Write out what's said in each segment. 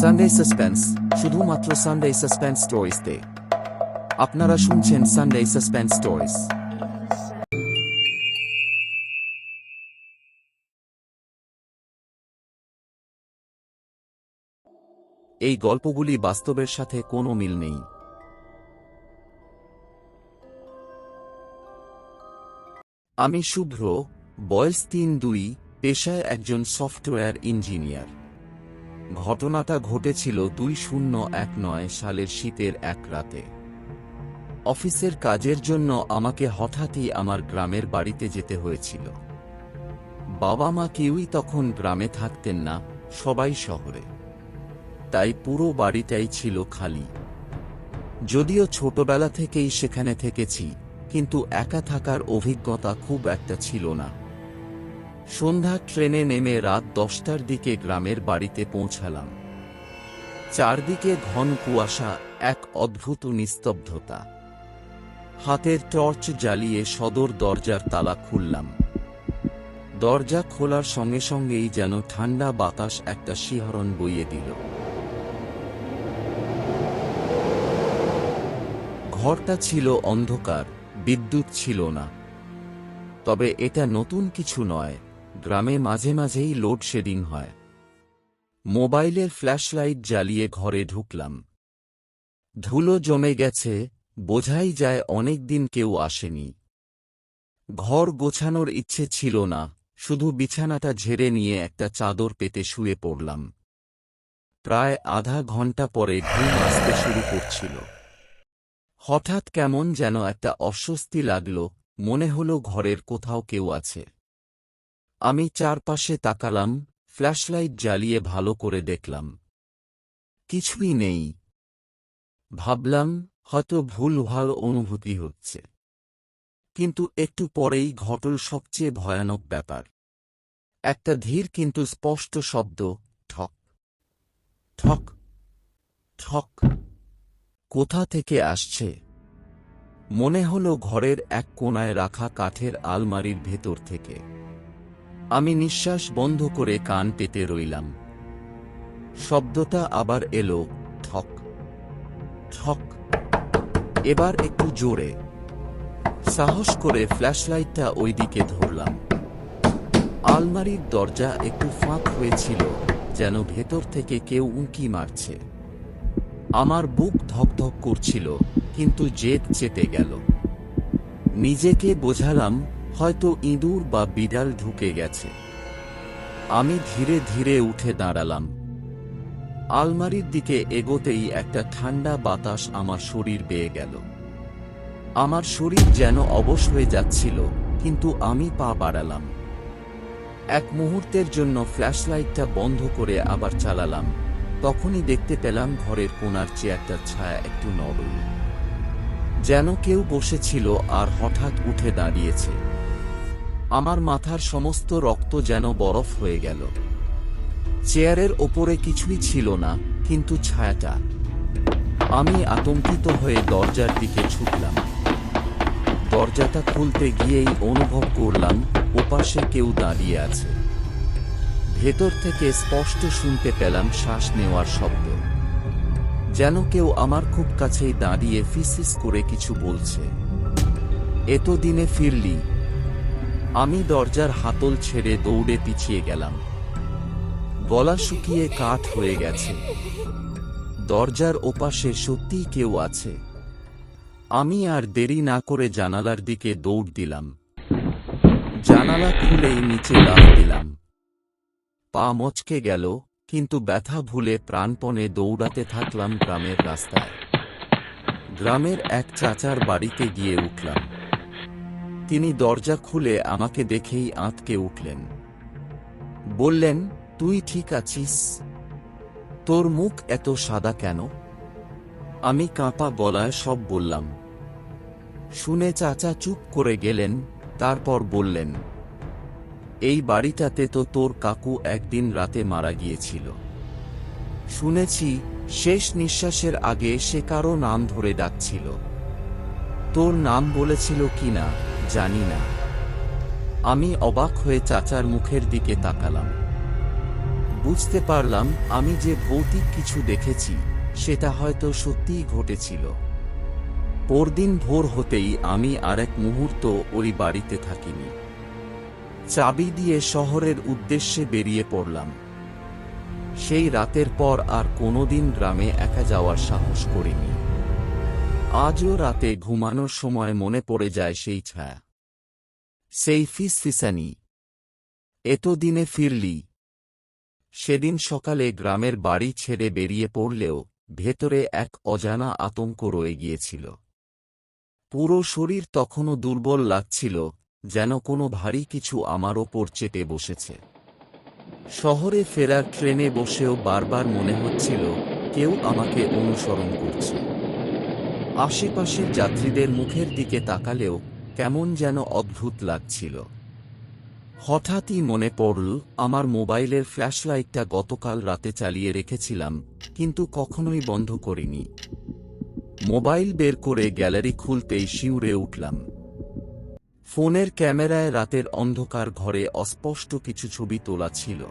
Sunday suspense শুধুমাত্র Sunday suspense স্টোরিজতে আপনারা শুনছেন সানডে সাসপেন্স স্টোরিজ এই গল্পগুলি বাস্তবের সাথে কোনো মিল নেই। আমি শুভ্র বয়স তিন দুই পেশায় একজন সফটওয়্যার ইঞ্জিনিয়ার। ঘটনাটা ঘটেছিল দুই শূন্য এক নয় সালের শীতের এক রাতে। অফিসের কাজের জন্য আমাকে হঠাৎই আমার গ্রামের বাড়িতে যেতে হয়েছিল। বাবা মা কেউই তখন গ্রামে থাকতেন না, সবাই শহরে। তাই পুরো বাড়িটাই ছিল খালি। যদিও ছোটবেলা থেকেই সেখানে থেকেছি, কিন্তু একা থাকার অভিজ্ঞতা খুব একটা ছিল না। সন্ধ্যা ট্রেনে নেমে রাত দশটার দিকে গ্রামের বাড়িতে পৌঁছালাম। চারদিকে ঘন কুয়াশা, এক অদ্ভুত নিস্তব্ধতা। হাতের টর্চ জ্বালিয়ে সদর দরজার তালা খুললাম। দরজা খোলার সঙ্গে সঙ্গেই যেন ঠান্ডা বাতাস একটা শিহরণ বইয়ে দিল। ঘরটা ছিল অন্ধকার, বিদ্যুৎ ছিল না। তবে এটা নতুন কিছু নয়। গ্রামে মাঝে মাঝেই লোডশেডিং হয়। মোবাইলের ফ্ল্যাশলাইট জ্বালিয়ে ঘরে ঢুকলাম। ধুলো জমে গেছে, বোঝাই যায় অনেক দিন কেউ আসেনি। ঘর গোছানোর ইচ্ছে ছিল না, শুধু বিছানাটা ঝেড়ে নিয়ে একটা চাদর পেতে শুয়ে পড়লাম। প্রায় আধা ঘণ্টা পরে ঘুম আসতে শুরু করছিল। হঠাৎ কেমন যেন একটা অস্বস্তি লাগল, মনে হলো ঘরের কোথাও কেউ আছে। আমি চারপাশে তাকালাম, ফ্ল্যাশলাইট জ্বালিয়ে ভালো করে দেখলাম। কিছুই নেই। ভাবলাম, হয়তো ভুল ভালো অনুভূতি হচ্ছে। কিন্তু একটু পরেই ঘটল সবচেয়ে ভয়ানক ব্যাপার। একটা ধীর কিন্তু স্পষ্ট শব্দ, ঠক। ঠক। ঠক। কোথা থেকে আসছে? মনে হলো ঘরের এক কোণায় রাখা কাঠের আলমারির ভেতর থেকে। আমি নিঃশ্বাস বন্ধ করে কান পেতে রইলাম। শব্দটা আবার এলো, ঠক ঠক। এবার একটু জোরে। সাহস করে ফ্ল্যাশলাইটটা ওইদিকে ধরলাম। আলমারির দরজা একটু ফাঁক হয়েছিল, যেন ভেতর থেকে কেউ উঁকি মারছে। আমার বুক ধকধক করছিল, কিন্তু জেদ চেপে গেল। নিজেকে বোঝালাম হয়তো ইঁদুর বা বিড়াল ঢুকে গেছে। আমি ধীরে ধীরে উঠে দাঁড়ালাম। আলমারির দিকে এগোতেই একটা ঠান্ডা বাতাস আমার শরীর বেয়ে গেল। আমার শরীর যেন অবশ হয়ে যাচ্ছিল, কিন্তু আমি পা বাড়ালাম। এক মুহূর্তের জন্য ফ্ল্যাশলাইটটা বন্ধ করে আবার চালালাম। তখনই দেখতে পেলাম ঘরের কোনার চেয়ারটার ছায়া একটু নড়ল যেন কেউ বসেছিল আর হঠাৎ উঠে দাঁড়িয়েছে। আমার মাথার সমস্ত রক্ত যেন বরফ হয়ে গেল। চেয়ারের ওপরে কিছুই ছিল না, কিন্তু ছায়াটা। আমি আতঙ্কিত হয়ে দরজার দিকে ছুটলাম। দরজাটা খুলতে গিয়েই অনুভব করলাম, ওপাশে কেউ দাঁড়িয়ে আছে। ভেতর থেকে স্পষ্ট শুনতে পেলাম শ্বাস নেওয়ার শব্দ। যেন কেউ আমার খুব কাছেই দাঁড়িয়ে ফিসিস করে কিছু বলছে। এতদিনে ফিরলি আমি দরজার হাতল ছেড়ে দৌড়ে পিছিয়ে গেলাম। গলা শুকিয়ে কাঠ হয়ে গেছে। দরজার ওপাশে সত্যিই কেউ আছে। আমি আর দেরি না করে জানালার দিকে দৌড় দিলাম। জানালা খুলেই নিচে লাফ দিলাম। পা মচকে গেল, কিন্তু ব্যথা ভুলে প্রাণপণে দৌড়াতে থাকলাম গ্রামের রাস্তায়। গ্রামের এক চাচার বাড়িতে গিয়ে উঠলাম। তিনি দরজা খুলে আমাকে দেখেই আঁতকে উঠলেন। বললেন, তুই ঠিক আছিস? তোর মুখ এত সাদা কেন? আমি কাঁপা গলায় সব বললাম। শুনে চাচা চুপ করে গেলেন, তারপর বললেন, এই বাড়িটাতে তো তোর কাকু একদিন রাতে মারা গিয়েছিল। শুনেছি শেষ নিঃশ্বাসের আগে সে কারও নাম ধরে ডাকছিল। তোর নাম বলেছিল কিনা জানি না। আমি অবাক হয়ে চাচার মুখের দিকে তাকালাম। বুঝতে পারলাম আমি যে ভৌতিক কিছু দেখেছি, সেটা হয়তো সত্যিই ঘটেছিল। পরদিন ভোর হতেই আমি আরেক মুহূর্ত ওই বাড়িতে থাকিনি। চাবি দিয়ে শহরের উদ্দেশ্যে বেরিয়ে পড়লাম। সেই রাতের পর আর কোনোদিন গ্রামে একা যাওয়ার সাহস করিনি। আজও রাতে ঘুমানোর সময় মনে পড়ে যায় সেই ছায়া। সেই এত দিনে ফিরলি। সেদিন সকালে গ্রামের বাড়ি ছেড়ে বেরিয়ে পড়লেও ভেতরে এক অজানা আতঙ্ক রয়ে গিয়েছিল। পুরো শরীর তখনও দুর্বল লাগছিল, যেন কোনো ভারী কিছু আমার ওপর চেপে বসেছে। শহরে ফেরার ট্রেনে বসেও বারবার মনে হচ্ছিল, কেউ আমাকে অনুসরণ করছে। আশেপাশের যাত্রীদের মুখের দিকে তাকালেও কেমন যেন অদ্ভুত লাগছিল। হঠাৎই মনে পড়ল, আমার মোবাইলের ফ্ল্যাশলাইটটা গতকাল রাতে চালিয়ে রেখেছিলাম, কিন্তু কখনোই বন্ধ করিনি। মোবাইল বের করে গ্যালারি খুলতেই শিউরে উঠলাম। ফোনের ক্যামেরায় রাতের অন্ধকার ঘরে অস্পষ্ট কিছু ছবি তোলা ছিল।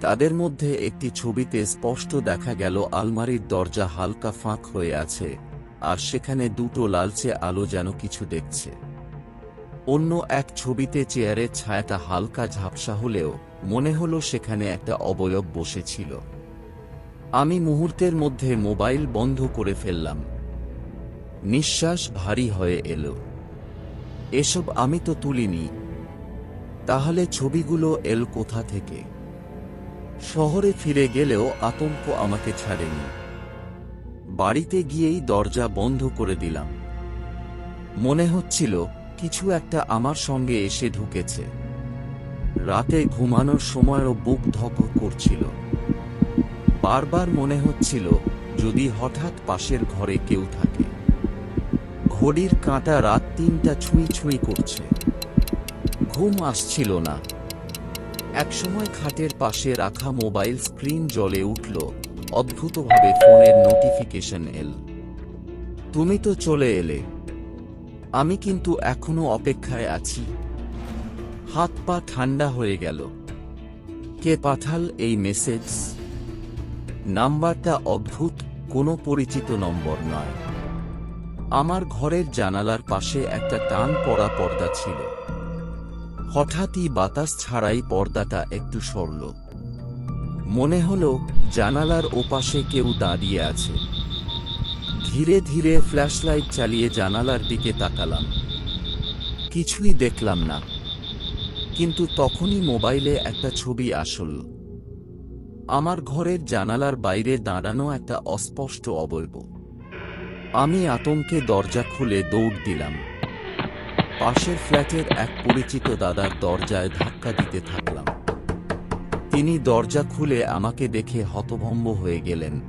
তাদের মধ্যে একটি ছবিতে স্পষ্ট দেখা গেল, আলমারির দরজা হালকা ফাঁক হয়ে আছে। আর সেখানে দুটো লালচে আলো যেন কিছু দেখছে। অন্য এক ছবিতে চেয়ারের ছায়াটা হালকা ঝাপসা হলেও মনে হলো সেখানে একটা অবয়ব বসেছিল। আমি মুহূর্তের মধ্যে মোবাইল বন্ধ করে ফেললাম। নিঃশ্বাস ভারী হয়ে এলো। এসব আমি তো তুলিনি। তাহলে ছবিগুলো এল কোথা থেকে? শহরে ফিরে গেলেও আতঙ্ক আমাকে ছাড়েনি। বাড়িতে গিয়েই দরজা বন্ধ করে দিলাম। মনে হচ্ছিল, কিছু একটা আমার সঙ্গে এসে ঢুকেছে। রাতে ঘুমানোর সময়ও বুক ধক করছিল। বারবার মনে হচ্ছিল, যদি হঠাৎ পাশের ঘরে কেউ থাকে। ঘড়ির কাঁটা রাত তিনটা ছুঁই ছুঁই করছে। ঘুম আসছিল না। একসময় খাটের পাশে রাখা মোবাইল স্ক্রিন জ্বলে উঠল। অদ্ভুতভাবে ফোনের নোটিফিকেশন এল। তুমি তো চলে এলে। আমি কিন্তু এখনও অপেক্ষায় আছি। হাত পা ঠান্ডা হয়ে গেল। কে পাঠাল এই মেসেজ নাম্বারটা অদ্ভুত, কোনো পরিচিত নম্বর নয়। আমার ঘরের জানালার পাশে একটা টান পড়া পর্দা ছিল। হঠাৎই বাতাস ছাড়াই পর্দাটা একটু সরল। মনে হলো জানালার ওপাশে কেউ দাঁড়িয়ে আছে। ধীরে ধীরে ফ্ল্যাশলাইট চালিয়ে জানালার দিকে তাকালাম। কিছুই দেখলাম না। কিন্তু তখনই মোবাইলে একটা ছবি আসল। আমার ঘরের জানালার বাইরে দাঁড়ানো একটা অস্পষ্ট অবয়ব আমি আতঙ্কে দরজা খুলে দৌড় দিলাম। পাশের ফ্ল্যাটের এক পরিচিত দাদার দরজায় ধাক্কা দিতে থাকলাম। তিনি দরজা খুলে আমাকে দেখে হতভম্ব হয়ে গেলেন।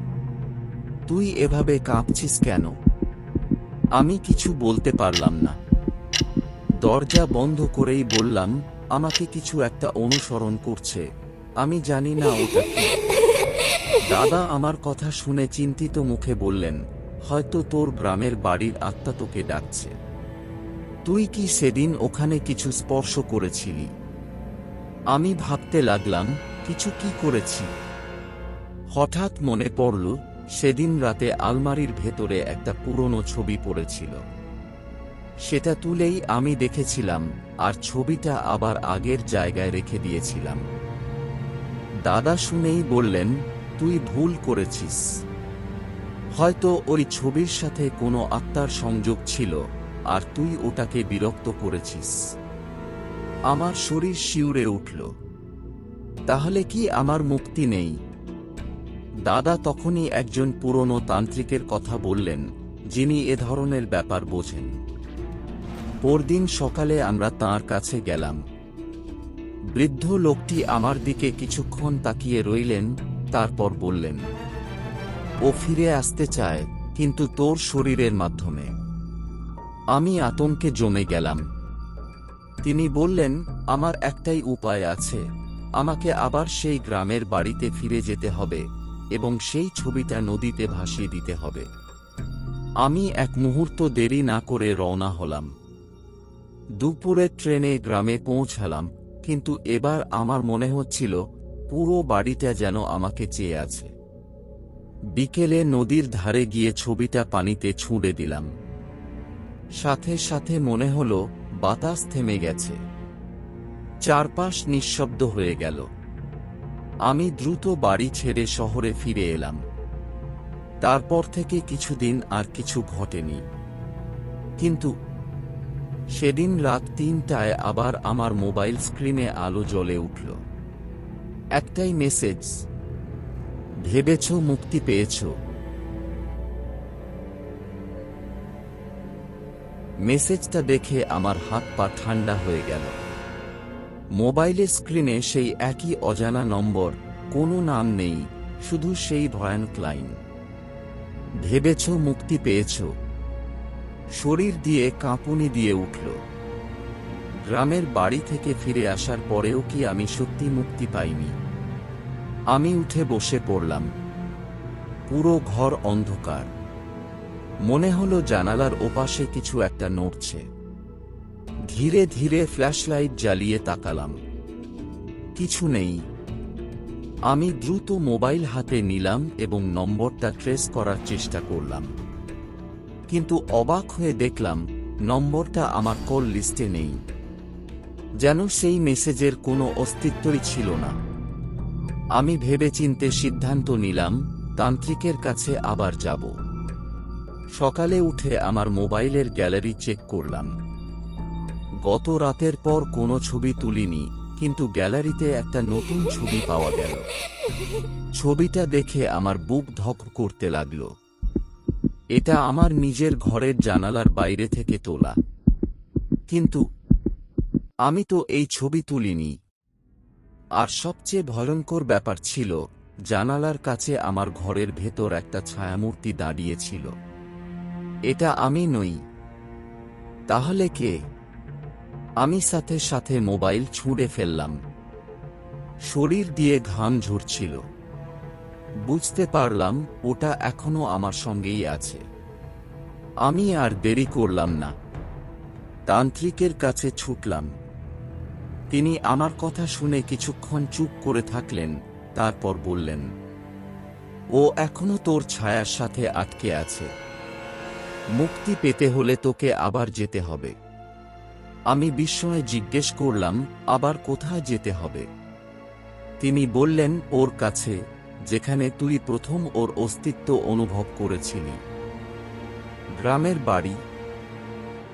তুই এভাবে কাঁপছিস কেন? আমি কিছু বলতে পারলাম না। দরজা বন্ধ করেই বললাম, আমাকে কিছু একটা অনুসরণ করছে। আমি জানি না ওটা দাদা আমার কথা শুনে চিন্তিত মুখে বললেন, হয়তো তোর গ্রামের বাড়ির আত্মা তোকে ডাকছে। তুই কি সেদিন ওখানে কিছু স্পর্শ করেছিলি? আমি ভাবতে লাগলাম কিছু কি করেছি? হঠাৎ মনে পড়ল, সেদিন রাতে আলমারির ভেতরে একটা পুরনো ছবি পড়েছিল। সেটা তুলেই আমি দেখেছিলাম, আর ছবিটা আবার আগের জায়গায় রেখে দিয়েছিলাম। দাদা শুনেই বললেন, তুই ভুল করেছিস। হয়তো ওই ছবির সাথে কোনো আত্মার সংযোগ ছিল, আর তুই ওটাকে বিরক্ত করেছিস। আমার শরীর শিউরে উঠল। তাহলে কি আমার মুক্তি নেই? দাদা তখনই একজন পুরনো তান্ত্রিকের কথা বললেন, যিনি এ ধরনের ব্যাপার বোঝেন। পরদিন সকালে আমরা তার কাছে গেলাম। বৃদ্ধ লোকটি আমার দিকে কিছুক্ষণ তাকিয়ে রইলেন, তারপর বললেন, ও ফিরে আসতে চায়, কিন্তু তোর শরীরের মাধ্যমে। আমি আতঙ্কে জমে গেলাম। তিনি বললেন, আমার একটাই উপায় আছে। আমাকে আবার সেই গ্রামের বাড়িতে ফিরে যেতে হবে এবং সেই ছবিটা নদীতে ভাসিয়ে দিতে হবে। আমি এক মুহূর্ত দেরি না করে রওনা হলাম। দুপুরে ট্রেনে গ্রামে পৌঁছালাম, কিন্তু এবার আমার মনে হচ্ছিল, পুরো বাড়িটা যেন আমাকে চেয়ে আছে। বিকেলে নদীর ধারে গিয়ে ছবিটা পানিতে ছুঁড়ে দিলাম। সাথে সাথে মনে হলো, বাতাস থেমে গেছে। চারপাশ নিঃশব্দ হয়ে গেল। আমি দ্রুত বাড়ি ছেড়ে শহরে ফিরে এলাম। তারপর থেকে কিছুদিন আর কিছু ঘটেনি। কিন্তু সেদিন রাত তিনটায় আবার আমার মোবাইল স্ক্রিনে আলো জ্বলে উঠল। একটাই মেসেজ, ভেবেছ মুক্তি পেয়েছ? মেসেজটা দেখে আমার হাত পা ঠান্ডা হয়ে গেল। মোবাইলের স্ক্রিনে সেই একই অজানা নম্বর, কোনো নাম নেই, শুধু সেই ভয়ানক লাইন। ভেবেছ মুক্তি পেয়েছ। শরীর দিয়ে কাঁপুনি দিয়ে উঠল। গ্রামের বাড়ি থেকে ফিরে আসার পরেও কি আমি সত্যি মুক্তি পাইনি? আমি উঠে বসে পড়লাম। পুরো ঘর অন্ধকার। মনে হলো জানালার ওপাশে কিছু একটা নড়ছে। ধীরে ধীরে ফ্ল্যাশলাইট জ্বালিয়ে তাকালাম। কিছু নেই। আমি দ্রুত মোবাইল হাতে নিলাম এবং নম্বরটা ট্রেস করার চেষ্টা করলাম। কিন্তু অবাক হয়ে দেখলাম, নম্বরটা আমার কল লিস্টে নেই। যেন সেই মেসেজের কোনো অস্তিত্বই ছিল না। আমি ভেবেচিন্তে সিদ্ধান্ত নিলাম, তান্ত্রিকের কাছে আবার যাব। সকালে উঠে আমার মোবাইলের গ্যালারি চেক করলাম। গত রাতের পর কোনো ছবি তুলিনি, কিন্তু গ্যালারিতে একটা নতুন ছবি পাওয়া গেল। ছবিটা দেখে আমার বুক ধক করতে লাগল। এটা আমার নিজের ঘরের জানালার বাইরে থেকে তোলা। কিন্তু আমি তো এই ছবি তুলিনি। আর সবচেয়ে ভয়ঙ্কর ব্যাপার ছিল, জানালার কাছে আমার ঘরের ভেতর একটা ছায়ামূর্তি দাঁড়িয়েছিল এটা আমি নই। তাহলে কে? আমি সাথে সাথে মোবাইল ছুঁড়ে ফেললাম। শরীর দিয়ে ঘাম ঝরছিল। বুঝতে পারলাম, ওটা এখনও আমার সঙ্গেই আছে। আমি আর দেরি করলাম না। তান্ত্রিকের কাছে ছুটলাম। তিনি আমার কথা শুনে কিছুক্ষণ চুপ করে থাকলেন, তারপর বললেন, ও এখনও তোর ছায়ার সাথে আটকে আছে। মুক্তি পেতে হলে তোকে আবার যেতে হবে। আমি বিস্ময়ে জিজ্ঞেস করলাম, আবার কোথায় যেতে হবে? তিনি বললেন, ওর কাছে, যেখানে তুই প্রথম ওর অস্তিত্ব অনুভব করেছিলি। গ্রামের বাড়ি।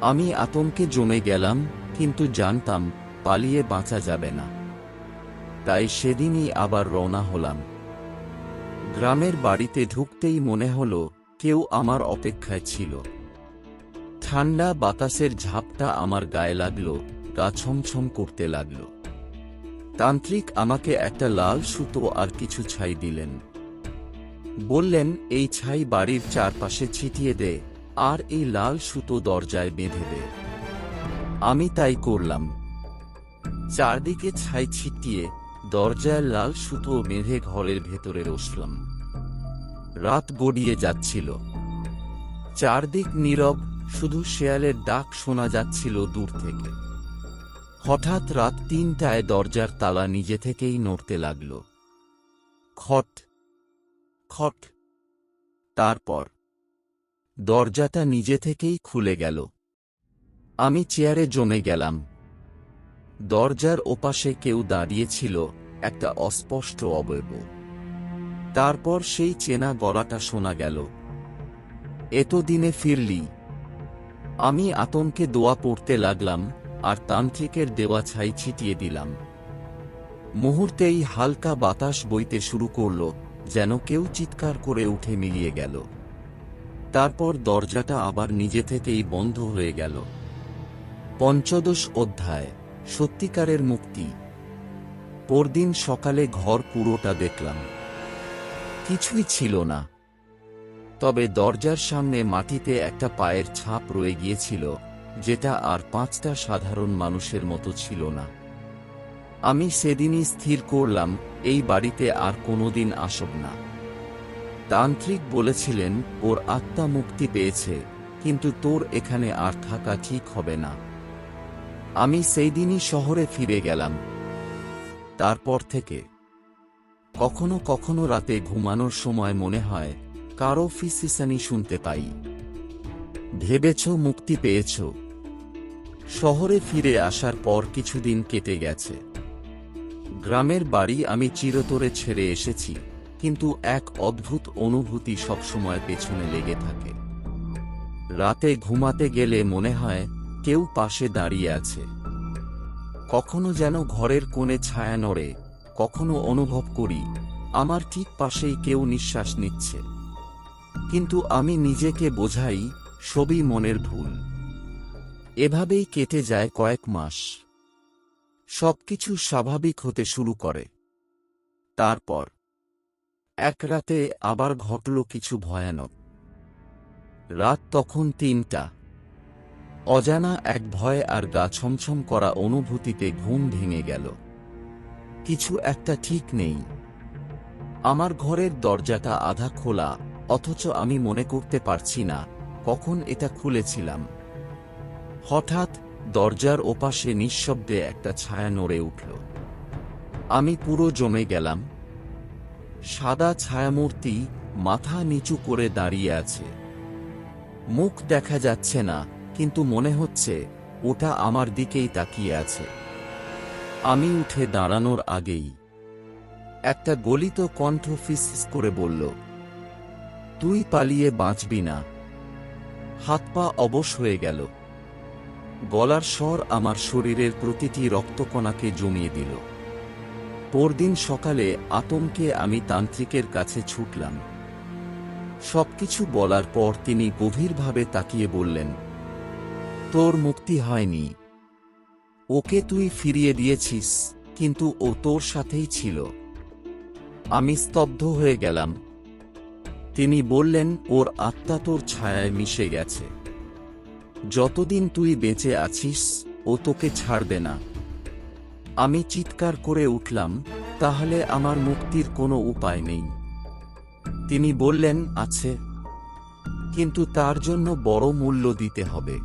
আমি আতঙ্কে জমে গেলাম, কিন্তু জানতাম, পালিয়ে বাঁচা যাবে না। তাই সেদিনই আবার রওনা হলাম। গ্রামের বাড়িতে ঢুকতেই মনে হলো, কেউ আমার অপেক্ষায় ছিল। ঠান্ডা বাতাসের ঝাপটা আমার গায়ে লাগল, গা ছমছম করতে লাগল। তান্ত্রিক আমাকে একটা লাল সুতো আর কিছু ছাই দিলেন। বললেন, এই ছাই বাড়ির চারপাশে ছিটিয়ে দে, আর এই লাল সুতো দরজায় বেঁধে দে। আমি তাই করলাম। চারদিকে ছাই ছিটিয়ে দরজায় লাল সুতো বেঁধে ঘরের ভেতরে বসলাম। রাত গড়িয়ে যাচ্ছিল। চারদিক নীরব শুধু শেয়ালের ডাক শোনা যাচ্ছিল দূর থেকে। হঠাৎ রাত তিনটায় দরজার তালা নিজে থেকেই নড়তে লাগল। খট খট। তারপর দরজাটা নিজে থেকেই খুলে গেল। আমি চেয়ারে জমে গেলাম। দরজার ওপাশে কেউ দাঁড়িয়েছিল, একটা অস্পষ্ট অবয়ব। তারপর সেই চেনা গলাটা শোনা গেল। এতদিনে ফিরলি আমি আতঙ্কে দোয়া পড়তে লাগলাম, আর তান্ত্রিকের দেওয়া ছাই ছিটিয়ে দিলাম। মুহূর্তেই হালকা বাতাস বইতে শুরু করল, যেন কেউ চিৎকার করে উঠে মিলিয়ে গেল। তারপর দরজাটা আবার নিজে থেকেই বন্ধ হয়ে গেল। পঞ্চদশ অধ্যায়, সত্যিকারের মুক্তি। পরদিন সকালে ঘর পুরোটা দেখলাম। কিছুই ছিল না। তবে দরজার সামনে মাটিতে একটা পায়ের ছাপ রয়ে গিয়েছিল, যেটা আর পাঁচটা সাধারণ মানুষের মতো ছিল না। আমি সেদিনই স্থির করলাম, এই বাড়িতে আর কোনোদিন আসব না। তান্ত্রিক বলেছিলেন, ওর আত্মা মুক্তি পেয়েছে, কিন্তু তোর এখানে আর থাকা ঠিক হবে না। আমি সেই দিনই শহরে ফিরে গেলাম। তারপর থেকে কখনো কখনো রাতে ঘুমানোর সময় মনে হয় কারও ফিসিসানি শুনতে পাই। ভেবেছ, মুক্তি পেয়েছ। শহরে ফিরে আসার পর কিছুদিন কেটে গেছে। গ্রামের বাড়ি আমি চিরতরে ছেড়ে এসেছি, কিন্তু এক অদ্ভুত অনুভূতি সবসময় পেছনে লেগে থাকে। রাতে ঘুমাতে গেলে মনে হয়, কেউ পাশে দাঁড়িয়ে আছে। কখনো যেন ঘরের কোণে ছায়া নড়ে, কখনো অনুভব করি, আমার ঠিক পাশেই কেউ নিঃশ্বাস নিচ্ছে। কিন্তু আমি নিজেকে বোঝাই সবই মনের ভুল। এভাবেই কেটে যায় কয়েক মাস। সবকিছু স্বাভাবিক হতে শুরু করে। তারপর, এক রাতে আবার ঘটল কিছু ভয়ানক। রাত তখন তিনটা। অজানা এক ভয় আর গা ছমছম করা অনুভূতিতে ঘুম ভেঙে গেল। কিছু একটা ঠিক নেই। আমার ঘরের দরজাটা আধা খোলা অথচ আমি মনে করতে পারছি না, কখন এটা খুলেছিলাম। হঠাৎ দরজার ওপাশে নিঃশব্দে একটা ছায়া নড়ে উঠল। আমি পুরো জমে গেলাম। সাদা ছায়ামূর্তি মাথা নিচু করে দাঁড়িয়ে আছে। মুখ দেখা যাচ্ছে না, কিন্তু মনে হচ্ছে ওটা আমার দিকেই তাকিয়ে আছে। আমি উঠে দাঁড়ানোর আগেই একটা গলিত কণ্ঠ ফিসফিস করে বলল তুই পালিয়ে বাঁচবি না। হাত পা অবশ হয়ে গেল। গলার স্বর আমার শরীরের প্রতিটি রক্তকণাকে জমিয়ে দিল। পরদিন সকালে আতঙ্কে আমি তান্ত্রিকের কাছে ছুটলাম। সবকিছু বলার পর তিনি গভীরভাবে তাকিয়ে বললেন, তোর মুক্তি হয়নি। ওকে তুই ফিরিয়ে দিয়েছিস, কিন্তু ও তোর সাথেই ছিল। আমি স্তব্ধ হয়ে গেলাম। তিনি বললেন, ওর আত্মা তোর ছায়ায় মিশে গেছে। যতদিন তুই বেঁচে আছিস, ও তোকে ছাড়বে না। আমি চিৎকার করে উঠলাম, তাহলে আমার মুক্তির কোনো উপায় নেই। তিনি বললেন, আছে। কিন্তু তার জন্য বড় মূল্য দিতে হবে।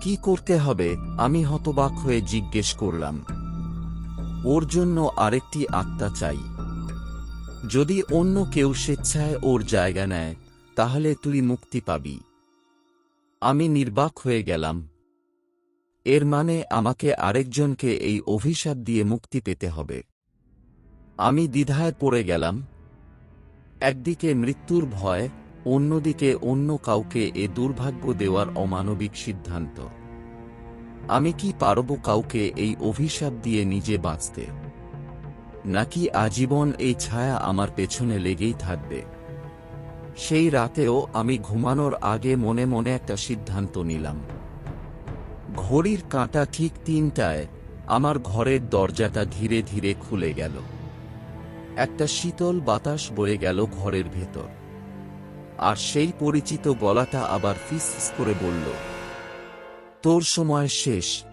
কি করতে হবে, আমি হতবাক হয়ে জিজ্ঞেস করলাম। ওর জন্য আরেকটি আত্মা চাই। যদি অন্য কেউ স্বেচ্ছায় ওর জায়গা নেয়, তাহলে তুই মুক্তি পাবি। আমি নির্বাক হয়ে গেলাম। এর মানে আমাকে আরেকজনকে এই অভিশাপ দিয়ে মুক্তি পেতে হবে। আমি দ্বিধায় পড়ে গেলাম। একদিকে মৃত্যুর ভয়, অন্যদিকে অন্য কাউকে এ দুর্ভাগ্য দেওয়ার অমানবিক সিদ্ধান্ত। আমি কি পারব কাউকে এই অভিশাপ দিয়ে নিজে বাঁচতে? নাকি আজীবন এই ছায়া আমার পেছনে লেগেই থাকবে? সেই রাতেও আমি ঘুমানোর আগে মনে মনে একটা সিদ্ধান্ত নিলাম। ঘড়ির কাঁটা ঠিক তিনটায় আমার ঘরের দরজাটা ধীরে ধীরে খুলে গেল। একটা শীতল বাতাস বয়ে গেল ঘরের ভেতর। আর সেই পরিচিত গলাটা আবার ফিস করে বলল, তোর সময় শেষ।